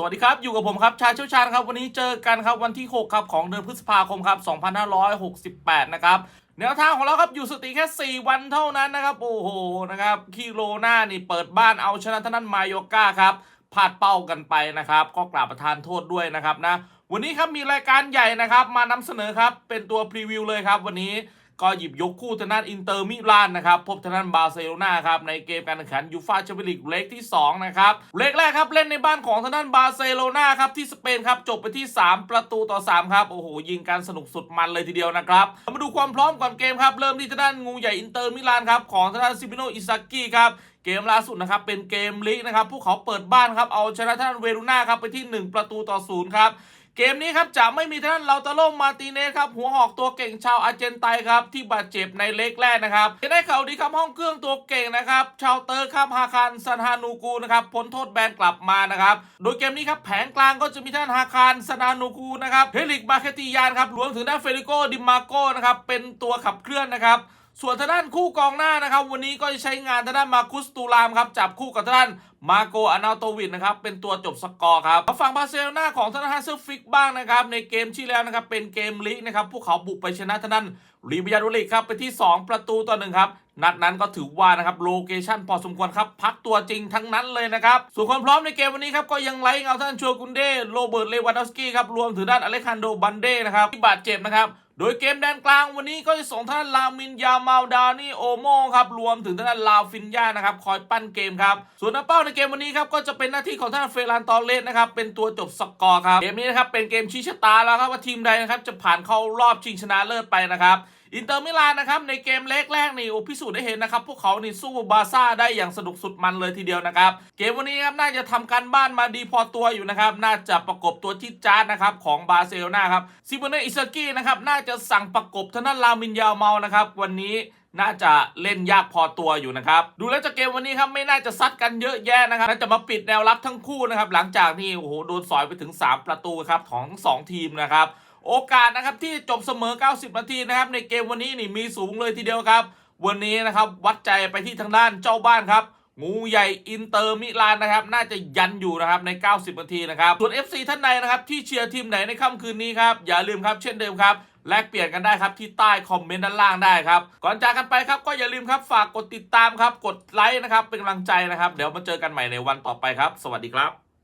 สวัสดีครับ อยู่กับผมครับชาเชี่ยวชาญครับ วันนี้เจอกันครับวันที่ 6 ครับ ของเดือนพฤษภาคมครับ 2568 นะครับแนวทางของเราครับอยู่สติแค่ 4 วันเท่านั้นนะครับ โอ้โหนะครับคีโรนานี่เปิดบ้านเอาชนะท่านั้นมาโยก้าครับพลาดเป้ากันไปนะครับ ก็กราบประทานโทษด้วยนะครับนะวันนี้ครับมีรายการใหญ่นะครับ มานำเสนอครับเป็นตัวพรีวิวเลยครับ วันนี้ ก็หยิบยกคู่ทางด้านอินเตอร์มิลานนะครับพบทางด้านบาร์เซโลนาครับในเกมการแข่งขันยูฟาแชมเปี้ยนลีกเลกที่ 2 นะครับเลกแรกครับเล่นในบ้านของทางด้านบาร์เซโลนาครับที่สเปนครับจบไปที่ 3 ประตูต่อ 3 ครับ โอ้โห ยิงกันสนุกสุดมันเลยทีเดียวนะครับ มาดูความพร้อมก่อนเกมครับ เริ่มที่ทางด้านงูใหญ่อินเตอร์มิลานครับของทางด้านซิมิโนอิซากิครับเกมล่าสุดนะครับเป็นเกมลีกนะครับพวกเขาเปิดบ้านครับเอาชนะทางด้านเวรูน่าครับไปที่ 1 ประตูต่อ 0 ครับ เกมนี้ครับจะไม่มีท่านเราตาโลมมาติเนสครับหัวหอกตัวเก่งชาวอาร์เจนไตครับที่บาดเจ็บในเล็กแรกนะครับจะได้ข่าวดีครับห้องเครื่องตัวเก่งนะครับชาวเตอร์ครับฮาคารซันฮานูกูนะครับพ้นโทษแบนกลับมานะครับโดยเกมนี้ครับแผงกลางก็จะมีท่านฮาคารซันฮานูกูนะครับเฮลิกมาเคติยานครับรวมถึงด้านเฟริโกดิมาโกนะครับเป็นตัวขับเคลื่อนนะครับ ส่วนทางด้านคู่กองหน้านะครับ วันนี้ก็จะใช้งานทางด้านมาคุสตูรามครับจับคู่กับทางด้านมาโกอานาโตวินนะครับเป็นตัวจบสกอร์ครับมาฝั่งบาร์เซโลนาของทางด้านฮัสเซลฟิกบ้างนะครับในเกมที่แล้วนะครับเป็นเกมลีกนะครับพวกเขาบุกไปชนะทางด้านรีบิยาโดลิกครับไปที่ 2 ประตูต่อหนึ่งครับนัดนั้นก็ถือว่านะครับโลเคชั่นพอสมควรครับพักตัวจริงทั้งนั้นเลยนะครับส่วนความพร้อมในเกมวันนี้ครับก็ยังไล่เอาท่านชัวกุนเดโรเบิร์ตเลวานดอฟสกี้ครับรวมถึงด้านอเล็กซานโดบันเดนะครับที่บาดเจ็บนะครับ โดยเกมแดนกลางวันนี้ก็จะส่งท่านลามินยามาลดานี่โอโมครับรวมถึงท่านลาฟินยานะครับคอยปั้นเกมครับส่วนหน้าเป้าในเกมวันนี้ครับก็จะเป็นหน้าที่ของท่านเฟรานตอเลสนะครับเป็นตัวจบสกอร์ครับเกมนี้นะครับเป็นเกมชี้ชะตาแล้วครับว่าทีมใดนะครับจะผ่านเข้ารอบชิงชนะเลิศไปนะครับ อินเตอร์มิลานนะครับในเกมเล็กแรกนี่โอ้พิสูจน์ได้เห็นนะครับ พวกเขานี่สู้บาร์ซ่าได้อย่างสนุกสุดมันเลยทีเดียวนะครับ เกมวันนี้ครับน่าจะทำการบ้านมาดีพอตัวอยู่นะครับ น่าจะประกบตัวที่จาร์ดนะครับของบาร์เซโลนาครับซิโมเนอิซากินะครับน่าจะสั่งประกบทางด้านลามินยาเมานะครับวันนี้น่าจะเล่นยากพอตัวอยู่นะครับ ดูแล้วจากเกมวันนี้ครับไม่น่าจะซัดกันเยอะแยะนะครับน่าจะมาปิดแนวรับทั้งคู่นะครับหลังจากที่โอ้โหโดนสอยไปถึง 3 ประตูครับของ 2 ทีมนะครับ โอกาสนะครับที่จบเสมอ 90 นาทีนะครับในเกมวันนี้นี่มีสูงเลยทีเดียวครับ วันนี้นะครับวัดใจไปที่ทางด้านเจ้าบ้านครับงูใหญ่อินเตอร์มิลานนะครับน่าจะยันอยู่นะครับใน 90 นาทีนะครับส่วน FC ท่านใดนะครับที่เชียร์ทีมไหนในค่ำคืนนี้ครับอย่าลืมครับเช่นเดิมครับแลกเปลี่ยนกันได้ครับที่ใต้คอมเมนต์ด้านล่างได้ครับก่อนจากกันไปครับก็อย่าลืมครับฝากกดติดตามครับกดไลค์นะครับเป็นกำลังใจนะครับ เดี๋ยวมาเจอกันใหม่ในวันต่อไปครับ สวัสดีครับ